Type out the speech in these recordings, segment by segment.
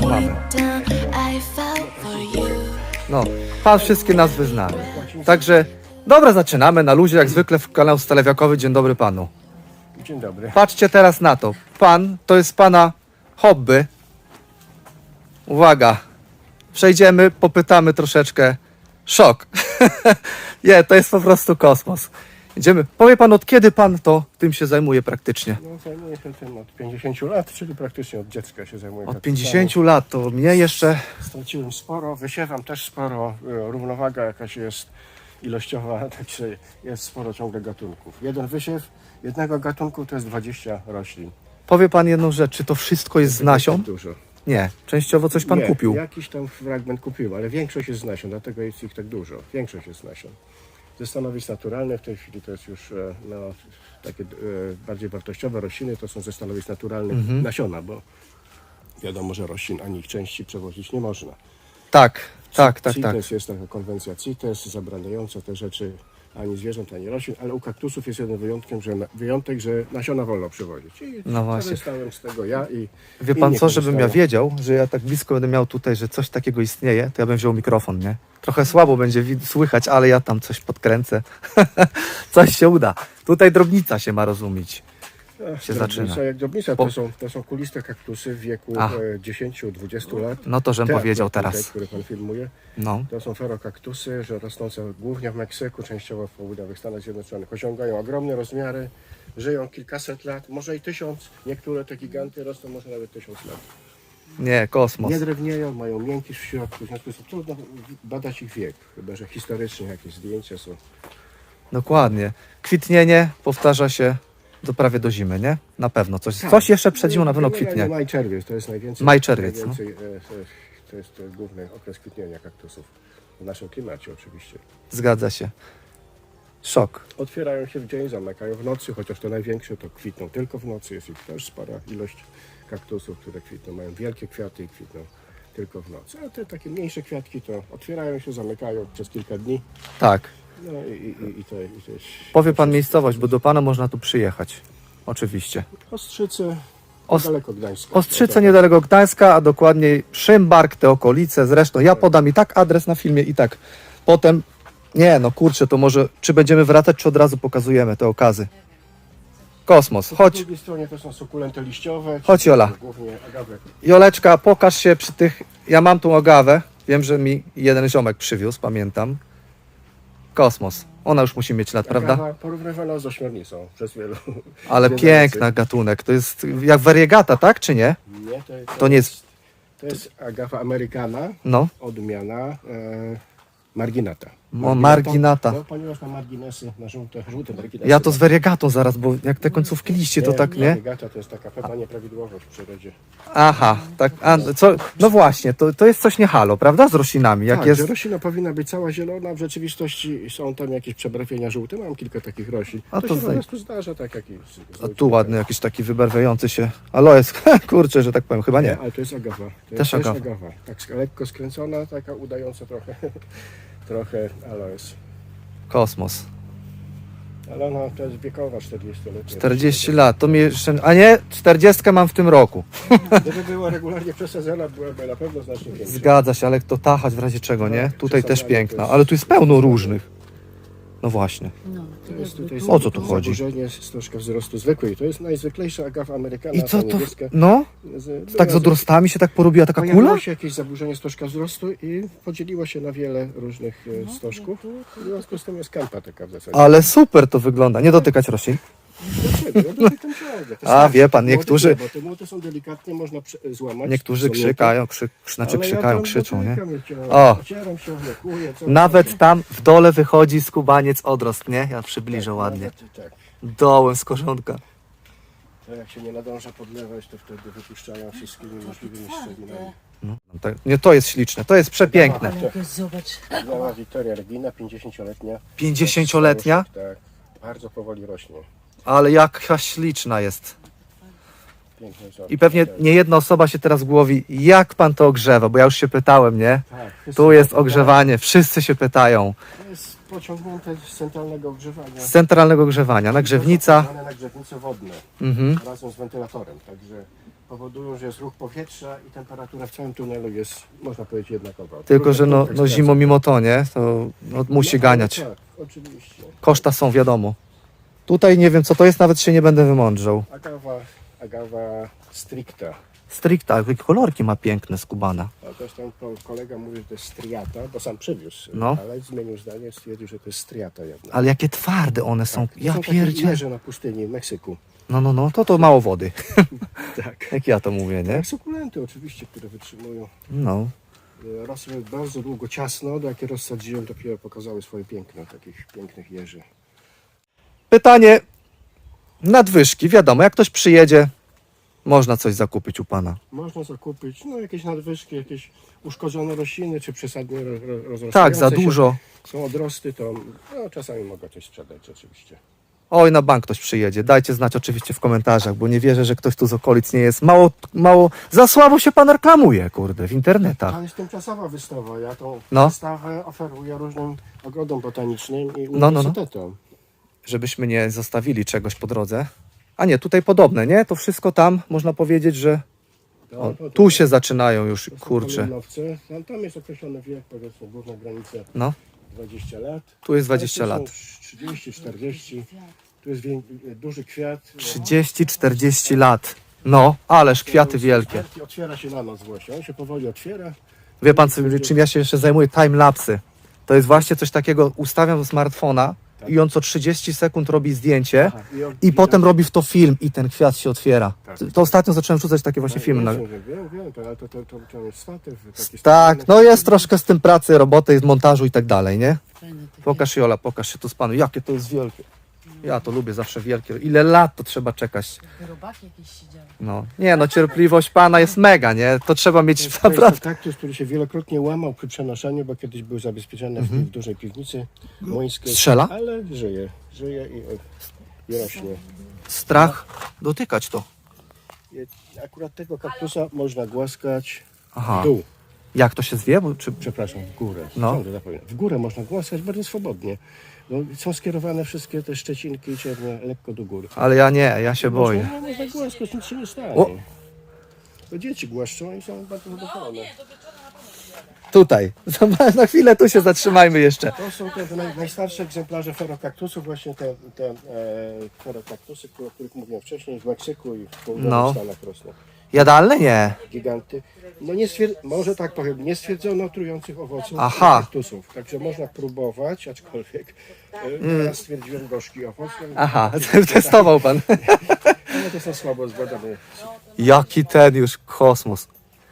No, mamy. No, pan wszystkie nazwy zna. Także, dobra, zaczynamy na luzie, jak zwykle w kanał Stalewiakowy. Dzień dobry panu. Dzień dobry. Patrzcie teraz na to. Pan, to jest pana hobby. Uwaga. Przejdziemy, popytamy troszeczkę. Szok. Nie, to jest po prostu kosmos. Idziemy. Powie pan, od kiedy pan to tym się zajmuje praktycznie? No, zajmuję się tym od 50 lat, czyli praktycznie od dziecka się zajmuję. Od kaktusami. 50 lat, to mnie jeszcze. Straciłem sporo, wysiewam też sporo, e, równowaga jakaś jest ilościowa, także jest sporo ciągle gatunków. Jeden wysiew jednego gatunku to jest 20 roślin. Powie pan jedną rzecz, czy to wszystko jest z nasion? Dużo. Nie, częściowo coś pan Nie, kupił. Jakiś tam fragment kupiłem, ale większość jest z nasion, dlatego jest ich tak dużo. Większość jest z nasion. Ze stanowisk naturalnych w tej chwili to jest już e, no, takie e, bardziej wartościowe rośliny, to są ze stanowisk naturalnych Mhm. nasiona, bo wiadomo, że roślin ani ich części przewozić nie można. Tak, tak, tak, tak. CITES jest taka konwencja CITES zabraniająca te rzeczy ani zwierząt, ani roślin, ale u kaktusów jest jeden wyjątkiem, że wyjątek, że nasiona wolno przewozić. I No właśnie. korzystałem z tego ja i Wie pan co, żebym ja wiedział, że ja tak blisko będę miał tutaj, że coś takiego istnieje, to ja bym wziął mikrofon, nie? Trochę słabo będzie słychać, ale ja tam coś podkręcę. coś się uda. Tutaj drobnica się ma rozumieć. Się zaczyna. Jak drobnica, to są, to są kuliste kaktusy w wieku Ach. e, 10-20 lat. No to żem Te powiedział teraz. Te, które pan filmuje, No. to są ferokaktusy, że rosnące głównie w Meksyku, częściowo w południowych Stanach Zjednoczonych. Osiągają ogromne rozmiary, żyją kilkaset lat, może i tysiąc. Niektóre te giganty rosną może nawet tysiąc lat. Nie, kosmos. Nie drewnieją, mają miękki w środku, w związku z tym trudno badać ich wiek, chyba że historycznie jakieś zdjęcia są. Dokładnie. Kwitnienie powtarza się do prawie do zimy, nie? Na pewno. Coś, Tak. coś jeszcze przed zimą na pewno kwitnie. Maj, czerwiec to jest najwięcej. Maj, czerwiec, no. najwięcej, e, To jest główny okres kwitnienia kaktusów. W naszym klimacie oczywiście. Zgadza się. Szok. Otwierają się w dzień, zamykają w nocy, chociaż te największe to kwitną tylko w nocy. Jest ich też spora ilość kaktusów, które kwitną. Mają wielkie kwiaty i kwitną tylko w nocy. A te takie mniejsze kwiatki to otwierają się, zamykają przez kilka dni. Tak. No i, i, i, to, i to jest... Powie pan miejscowość, bo do pana można tu przyjechać. Oczywiście. Ostrzyce, Os- daleko Gdańska. Ostrzyce niedaleko Gdańska, a dokładniej Szymbark, te okolice. Zresztą ja podam i tak adres na filmie, i tak. Potem, nie no kurczę, to może, czy będziemy wracać, czy od razu pokazujemy te okazy. Kosmos, Po chodź. drugiej stronie to są sukulenty liściowe. Chodź, Jola. Głównie. Joleczka, pokaż się przy tych, ja mam tą ogawę, wiem, że mi jeden ziomek przywiózł, pamiętam. Kosmos, ona już musi mieć lat, prawda? Porównywana z ośmiornicą przez wielu. Ale piękna gatunek, to jest jak wariegata, tak czy nie? Nie, to, To nie jest, To jest agawa amerykana, no, odmiana e, marginata. O, marginata. No, ponieważ ma marginesy na żółte, żółte marginesy. ja to z wariegatą zaraz, bo jak te końcówki liście, to tak, nie? Marigata to jest taka pewna nieprawidłowość w przyrodzie. Aha, tak, a, co, no właśnie, to, to jest coś nie halo, prawda, z roślinami, jak tak, jest, że roślina powinna być cała zielona, w rzeczywistości są tam jakieś przebarwienia żółte, mam kilka takich roślin. A to, to się po zaj- prostu zdarza, tak jak i z, z a tu ładny jakiś taki wybarwiający się aloes, kurczę, że tak powiem, chyba nie. ale to jest agawa. To Też jest agawa. Tak sk- lekko skręcona, taka udająca trochę, trochę aloes. Kosmos, Ale ona to jest wiekowa, 40-letnia. 40 lat, to mi jeszcze, a nie, 40 mam w tym roku. Gdyby była regularnie przesadzona, byłaby na pewno znacznie większa. Zgadza się, ale to tachać w razie czego, nie? Tak, Tutaj też piękna, ale tu jest pełno różnych. No właśnie. No, To jest tutaj O co tu chodzi? Zaburzenie troszkę wzrostu zwykłej. To jest najzwyklejsza agawa amerykana. I co ta to, niebieska. no, Z, tak z odrostami się tak porobiła taka Pojawiło kula? się jakieś zaburzenie stożka wzrostu i podzieliło się na wiele różnych No, e, stożków. W związku z tym jest kępa taka w zasadzie. Ale super to wygląda, nie dotykać roślin. Ja A, wie pan, młode niektórzy- nie, Bo te młode są delikatnie, można prze- złamać. Niektórzy są krzykają, krzyk, znaczy Ale ja krzykają, tam krzyczą, nie? dotykam. O. Ocieram się, wlekuję. co- Nawet tam w dole wychodzi skubaniec odrost, nie? Ja przybliżę ładnie. Nawet Tak. Dołem z korzonka. To jak się nie nadąża podlewać, to wtedy wypuszczają wszystkimi możliwymi szczelinami. No, tak, nie, to jest śliczne, to jest przepiękne. Ale jakoś zobacz. Biała Wiktoria Regina, 50-letnia. 50-letnia, Tak, bardzo powoli rośnie. Ale jaka śliczna jest. I pewnie nie jedna osoba się teraz głowi, jak pan to ogrzewa, bo ja już się pytałem, nie? Tak, Tu jest ogrzewanie, wszyscy się pytają. To jest pociągnięte z centralnego ogrzewania. Z centralnego ogrzewania, nagrzewnica. Nagrzewnice wodne Mhm. razem z wentylatorem, także powodują, że jest ruch powietrza i temperatura w całym tunelu jest, można powiedzieć, jednakowa. Tylko, że no, no zimą sytuacje. mimo to, nie? To no, musi No, ganiać. Tak, oczywiście. Koszta są, wiadomo. Tutaj nie wiem co to jest, nawet się nie będę wymądrzał. Agawa, agawa stricta. Stricta, jakie kolorki ma piękne skubana. A też tam ko- kolega mówi, że to jest striata, bo sam przywiózł, No. ale zmienił zdanie, stwierdził, że to jest striata jedna. Ale jakie twarde one są. To Ja są takie pierdzie. jeże na pustyni w Meksyku. No, no, no, to to mało wody. Tak. Jak ja to mówię, nie? Jak sukulenty oczywiście, które wytrzymują. No. E, Rosły bardzo długo ciasno, do jakie rozsadziłem, dopiero pokazały swoje piękno takich pięknych jeży. Pytanie. Nadwyżki, wiadomo, jak ktoś przyjedzie, można coś zakupić u pana. Można zakupić no, jakieś nadwyżki, jakieś uszkodzone rośliny, czy przesadnie ro- ro- rozrastające Tak, za się. dużo. Są odrosty, to no, czasami mogę coś sprzedać oczywiście. Oj, na bank ktoś przyjedzie. Dajcie znać oczywiście w komentarzach, bo nie wierzę, że ktoś tu z okolic nie jest. Mało, mało, za słabo się pan reklamuje, kurde, w internetach. To jest tymczasowa wystawa. Ja tą No. wystawę oferuję różnym ogrodom botanicznym i No, no, no. uniwersytetom. Żebyśmy nie zostawili czegoś po drodze. A nie, tutaj podobne, nie? To wszystko tam, można powiedzieć, że To- o, tu się zaczynają już, to są kurcze. kamienowce. Tam, tam jest określony wiek, powiedzmy, główna granica No, 20 lat. tu jest 20 Ale tu lat. są 30, 40. Tu jest wię- duży kwiat. 30-40 lat. No, ależ kwiaty wielkie. Otwiera się na noc właśnie. On się powoli otwiera. Wie pan, czym czym ja się jeszcze zajmuję? Timelapsy. To jest właśnie coś takiego, ustawiam do smartfona i on co 30 sekund robi zdjęcie Aha, i on- i i potem robi w to film i ten kwiat się otwiera. Tak. To ostatnio zacząłem rzucać takie właśnie filmy. Na... Wiem, wiem, wiem, wiem, ale to, to, to, to jest swatyw. taki Tak, no jest troszkę z tym pracy, roboty, z montażu i tak dalej, nie? Fajne takie. Pokaż Jola, pokaż się tu z panu, jakie to jest wielkie. Ja to lubię zawsze wielkie. Ile lat to trzeba czekać? Robaki jakieś siedziały. No. Nie no, cierpliwość pana jest mega, nie? To trzeba mieć To jest naprawdę. kaktus, który się wielokrotnie łamał przy przenoszeniu, bo kiedyś był zabezpieczony w, w dużej piwnicy młyńskiej. Mhm. Strzela? Ale żyje, żyje i, i rośnie. Strach dotykać to. I Akurat tego kaktusa można głaskać Aha. w dół. Jak to się zwie? Bo, czy... Przepraszam, w górę. No. Ciągle zapominam. W górę można głaskać bardzo swobodnie. No, są skierowane wszystkie te szczecinki i cierne lekko do góry. Ale ja nie, ja się boję. Można, no, można głaskać, nic się nie stanie. O! To dzieci głaszczą i są bardzo zadowolone. Tutaj. Na chwilę tu się zatrzymajmy jeszcze. To są te naj, najstarsze egzemplarze ferokaktusów, właśnie te, te e, ferokaktusy, które- o których mówiłem wcześniej, w Meksyku i w południowych No. Stanach rosną. Jadalne nie. Giganty. No nie stwier- może tak powiem, nie stwierdzono trujących owoców Aha. kaktusów. Także można próbować, aczkolwiek e, Mm. teraz stwierdziłem gorzki owoc. no, Aha, testował pan. Ale to są słabo zbadane. Jaki ten już kosmos.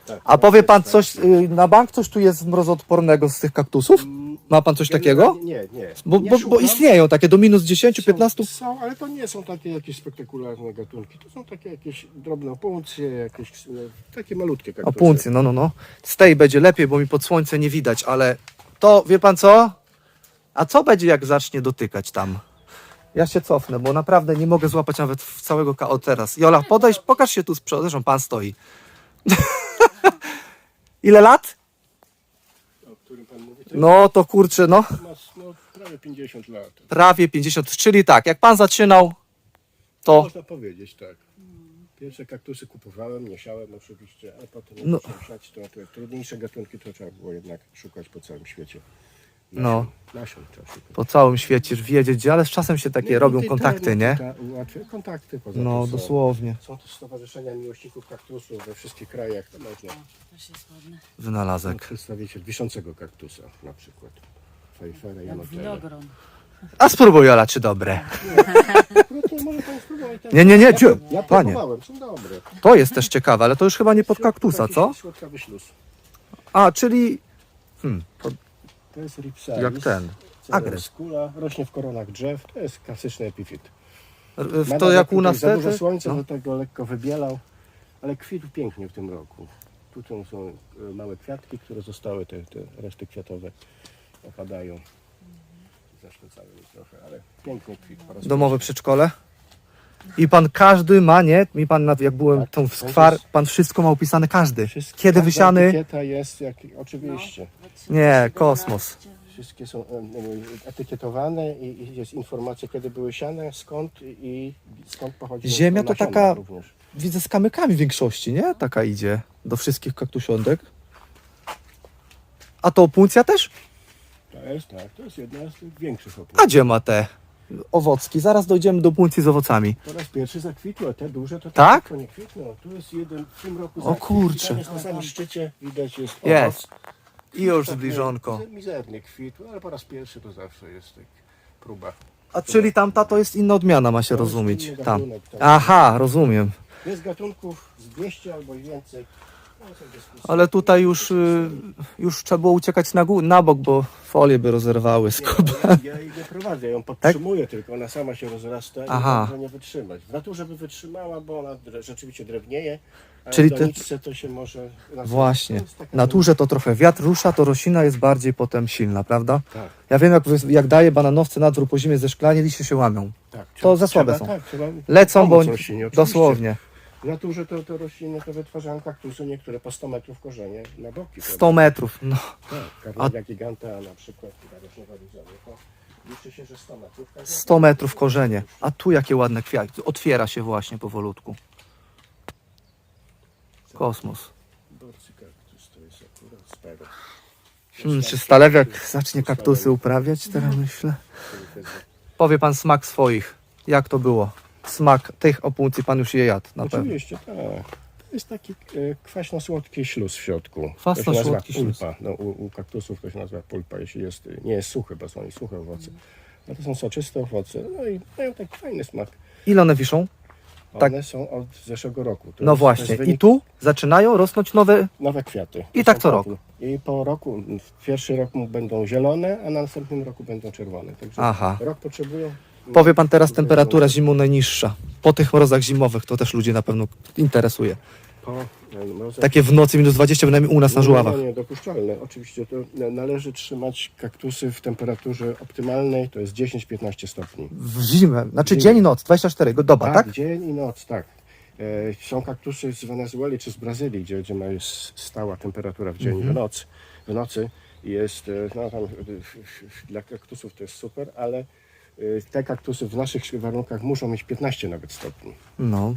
Tak, A powie pan coś, y, na bank coś tu jest mrozoodpornego z tych kaktusów? Ma pan coś takiego? Nie, nie. Bo, nie bo, bo szukam. istnieją takie do minus 10, 15. Są, są, ale to nie są takie jakieś spektakularne gatunki. To są takie jakieś drobne opuncje, jakieś e, takie malutkie kaktusy. Opuncje, no, no, no. Z tej będzie lepiej, bo mi pod słońce nie widać, ale to, wie pan co? A co będzie, jak zacznie dotykać tam? Ja się cofnę, bo naprawdę nie mogę złapać nawet w całego KO teraz. Jola, podejść, pokaż się tu z przodu, zresztą pan stoi. Ile lat? Którym pan mówi, to No to kurczę, no ma no, prawie 50 lat. prawie 50, czyli tak, jak pan zaczynał, to Można powiedzieć tak. Pierwsze kaktusy kupowałem, nie siałem oczywiście, a potem No. siać, to, to trudniejsze gatunki to trzeba było jednak szukać po całym świecie. No. Po całym świecie wiedzieć, ale z czasem się takie No, robią kontakty, nie? Ułatwia kontakty poza No tym są. dosłownie, Są też stowarzyszenia miłośników kaktusów we wszystkich krajach, to można. Też jest ładne. wynalazek. Przedstawiciel wiszącego kaktusa na przykład. Jak janotera. winogron. A spróbuj Jola, czy dobre? No to może pan spróbować. tak? Nie, nie, nie, Ja, ciu, ja panie. próbowałem, są dobre. To jest też ciekawe, ale to już chyba nie pod kaktusa, co? A, czyli hmm, to To jest Ripsalis. jak ten, agres. Skula rośnie w koronach drzew. To jest klasyczny epifit. W To jak u nas Za dużo słońca, no. do tego lekko wybielał, ale kwitł pięknie w tym roku. Tu są, są e, małe kwiatki, które zostały, te, te reszty kwiatowe opadają. Zaszkocały trochę, ale pięknie kwitł. domowe przedszkole. I pan każdy ma, nie? Mi pan, jak byłem Tak, tą w to skwar, jest- pan wszystko ma opisane, każdy. Wszystko- Kiedy każda wysiany, etykieta jest, jak, oczywiście. nie, kosmos. Wszystkie są etykietowane i i jest informacja, kiedy były siane, skąd i skąd pochodzi Ziemia to nasiona taka- również. Widzę z kamykami w większości, nie? Taka idzie do wszystkich kaktusiądek. A to opuncja też? To jest tak, to jest jedna z tych większych A opłat. gdzie ma te owocki? Zaraz dojdziemy do opuncji z owocami. Po raz pierwszy zakwitły, a te duże to Tak? nie kwitną. Tu jest jeden w tym roku O zakwitł. kurczę. Tam jest na samym szczycie, widać jest Jest. owoc. I już Tak, zbliżonko. mizer- Mizernie kwitł, ale po raz pierwszy to zawsze jest tak próba. A czyli tamta to jest inna odmiana, ma się jest rozumieć. Tam. tak. Aha, rozumiem. Jest gatunków z 200 albo i więcej. No. Ale tutaj już, y, już trzeba było uciekać na, gó- na bok, bo folie by rozerwały skobę. Nie, ja, jej nie prowadzę, ja ją podtrzymuję tylko, ona sama się rozrasta Tak? Aha. i może nie wytrzymać. W naturze by wytrzymała, bo ona dre- rzeczywiście drewnieje, ale Czyli w te- doniczce to się może... Właśnie. To jest taka- W naturze to trochę wiatr rusza, to roślina jest bardziej potem silna, prawda? Tak, Ja wiem, jak, wy- jak daje bananowce nadzór po zimie ze szklanie, liście się łamią. tak. To za słabe są. Tak, trzeba Lecą, bo pomóc roślinie, oczywiście. dosłownie. W naturze to, to rośliny to wytwarzają kaktusy, niektóre po 100 metrów korzenie na boki. 100 metrów. No. Tak, karnagia giganta na przykład, która rośnie w Arizonie, to liczy się, że 100 metrów. każda- 100 metrów korzenie. A tu jakie ładne kwiaty. Otwiera się właśnie powolutku. Kosmos. Borcy kaktus to jest akurat spero. Hmm, czy Stalewiak zacznie kaktusy uprawiać? Teraz myślę. Powie pan smak swoich. Jak to było? Smak tych opuncji pan już je jadł na pewno. Oczywiście, tak. To jest taki e, kwaśno-słodki śluz w środku. Kwaśno-słodki To się nazywa śluz. pulpa. No, u, u kaktusów to się nazywa pulpa, jeśli jest, nie jest suchy, bo są oni suche owoce. A to są soczyste owoce, no i mają taki fajny smak. Ile one wiszą? Tak. One są od zeszłego roku. To No jest, To właśnie. I wynik, tu zaczynają rosnąć nowe. nowe kwiaty. I To tak są co rok. krople. I po roku, w pierwszy rok będą zielone, a na następnym roku będą czerwone. Także Aha. rok potrzebują. Powie pan teraz temperatura zimą najniższa. Po tych mrozach zimowych to też ludzi na pewno interesuje. Po, e, mrozach Takie w nocy minus 20 bynajmniej u nas na żuławach. Nie, dopuszczalne. Oczywiście to na- należy trzymać kaktusy w temperaturze optymalnej, to jest 10-15 stopni. W zimę, znaczy dzień i noc, 24 go- doba, tak? Dzień i noc, tak. E, są kaktusy z Wenezueli czy z Brazylii, gdzie, gdzie ma jest stała temperatura w dzień Mhm. i w, noc, w nocy. Jest, e, no tam e, f- f- dla kaktusów to jest super, ale te kaktusy w naszych warunkach muszą mieć 15 nawet stopni. No.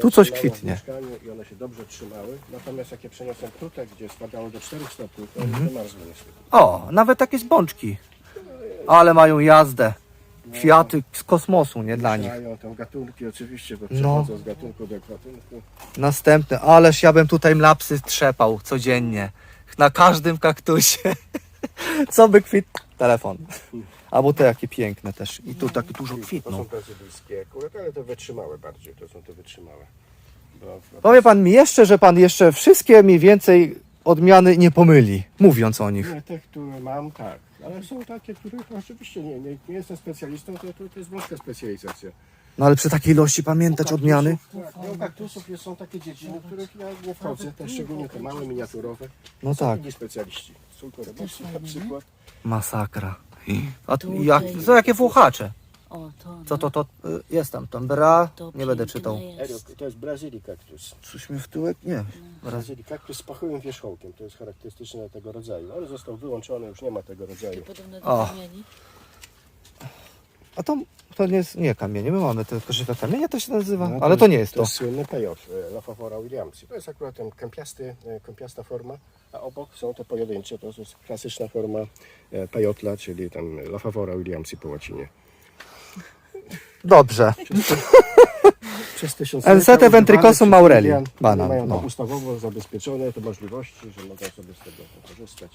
Tu coś kwitnie. I one się dobrze trzymały. Natomiast jak je przeniosłem tutaj, gdzie spadało do 4 stopni, to Mhm. wymarzły niestety. O, nawet takie zbączki. Ale mają jazdę. Kwiaty z kosmosu, nie dla nich. Mają tam gatunki oczywiście, bo No. przechodzą z gatunku do gatunku. Następne, ależ ja bym tutaj mlapsy trzepał codziennie. Na każdym kaktusie. Co by kwit... Telefon. Albo te jakie piękne też. I tu tak dużo To są kwitną. brazylijskie akurat, ale to wytrzymałe bardziej, to są te wytrzymałe. Bo, bo Powie pan mi jeszcze, że pan jeszcze wszystkie mniej więcej odmiany nie pomyli, mówiąc o nich. Nie, te, które mam, tak. Ale są takie, które no, oczywiście nie, nie, nie jestem specjalistą, to, to, to jest wąska specjalizacja. No ale przy takiej ilości pamiętać odmiany. Tak, no, u kaktusów jest, są takie dziedziny, w których ja nie wchodzę, te szczególnie te małe, miniaturowe. No Są tak, inni specjaliści. Sulkorobowski na przykład. masakra. A Tutaj- jak, to jakie włochacze? O, to. Co to, to, y, jest tam, tam bra, To nie będę piękne czytał. jest. Eriok, to jest Brazylii kaktus. Coś mi w tyłek? Nie. Brazylii kaktus z pachyłym wierzchołkiem, to jest charakterystyczne dla tego rodzaju. Ale został wyłączony, już nie ma tego rodzaju. Podobne O. do kamieni. A to, to nie jest, nie kamienie, my mamy te żywe kamienie, to się nazywa, No, ale to nie jest To to. jest słynny payoff e, Lafavora Williamsi. To jest akurat ten kępiasty, e, kępiasta forma, a obok są te pojedyncze. To jest klasyczna forma e, pajotla, czyli tam Lafavora Williamsi po łacinie. Dobrze. Przez tysiąc ventricosum maureli. Banan, Mają no. tam ustawowo zabezpieczone te możliwości, że mogą sobie z tego korzystać.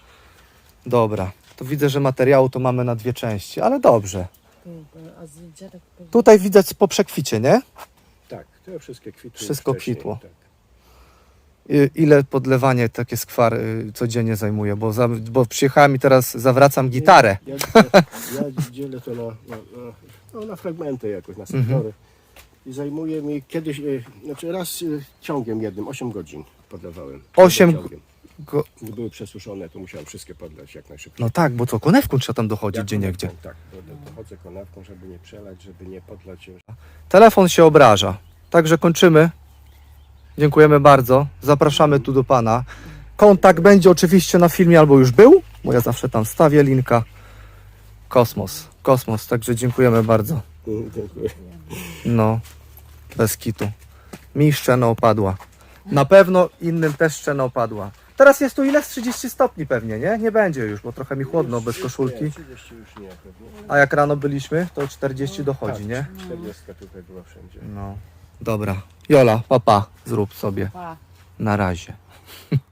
Dobra, to widzę, że materiału to mamy na dwie części, ale dobrze. Tak. Tutaj widać po przekwicie, nie? Tak, te wszystkie kwitły. Wszystko wcześniej, kwitło. Tak. I- Ile podlewanie takie skwar y, codziennie zajmuje, bo, za, bo przyjechałem i teraz zawracam gitarę. Ja, ja, ja dzielę to na, na, na, no, na fragmenty jakoś, na Mhm. sektory. I zajmuje mi kiedyś, e, znaczy raz e, ciągiem jednym, 8 godzin podlewałem. Osiem Ciągiem. Go, Gdy były przesuszone, to musiałem wszystkie podlać jak najszybciej. no tak, bo co, konewką trzeba tam dochodzić gdzie niegdzie. konewką, Tak, do- do- dochodzę konewką, żeby nie przelać, żeby nie podlać. Telefon się obraża. Także kończymy. Dziękujemy bardzo. Zapraszamy tu do Pana. Kontakt będzie oczywiście na filmie albo już był, bo ja zawsze tam stawię linka. Kosmos, kosmos, także dziękujemy bardzo. Dziękuję. No, bez kitu. Mi szczena opadła. Na pewno innym też szczena opadła. Teraz jest tu ile? Z 30 stopni pewnie, nie? Nie będzie już, bo trochę mi chłodno bez koszulki. Nie, 30 już nie pewnie. A jak rano byliśmy, to 40 dochodzi, nie? 40 tutaj była wszędzie. No. Dobra. Jola, papa, zrób sobie. Pa. Na razie.